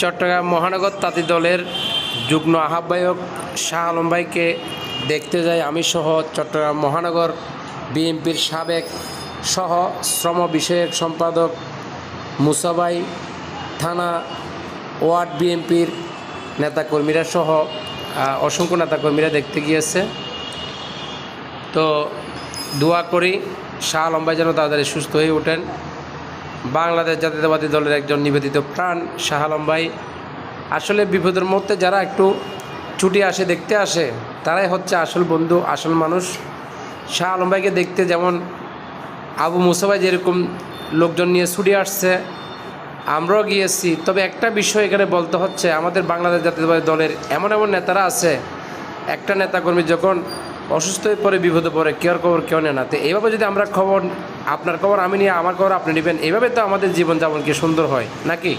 চট্টগ্রাম মহানগর তাঁতি দলের যুগ্ম আহ্বায়ক শাহ আলম ভাইকে দেখতে যাই আমি সহ চট্টগ্রাম মহানগর বিএনপির সাবেক সহ শ্রম বিষয়ক সম্পাদক মুসাবাই থানা ওয়ার্ড বিএনপির নেতাকর্মীরা সহ অসংখ্য নেতাকর্মীরা দেখতে গিয়েছে। তো দোয়া করি শাহ আলম ভাই যেন তাড়াতাড়ি সুস্থ হয়ে ওঠেন। বাংলাদেশ জাতীয়তাবাদী দলের একজন নিবেদিত প্রাণ শাহ ভাই। আসলে বিপদের মধ্যে যারা একটু ছুটি আসে, দেখতে আসে, তারাই হচ্ছে আসল বন্ধু, আসল মানুষ। শাহ আলম ভাইকে দেখতে যেমন আবু মুসাভাই যেরকম লোকজন নিয়ে ছুটি আসছে, আমরাও গিয়েছি। তবে একটা বিষয় এখানে বলতে হচ্ছে, আমাদের বাংলাদেশ জাতীয়তাবাদী দলের এমন এমন নেতারা আছে, একটা নেতাকর্মী যখন অসুস্থ হয়ে পড়ে, বিপদে পড়ে কেয়ার খবর কেউ নেয় না। তো এইভাবে যদি আমরা খবর আপনার খবর আমি নিয়ে, আমার খবর আপনি নেবেন। এভাবে তো আমাদের জীবনযাপন কি সুন্দর হয়, নাকি?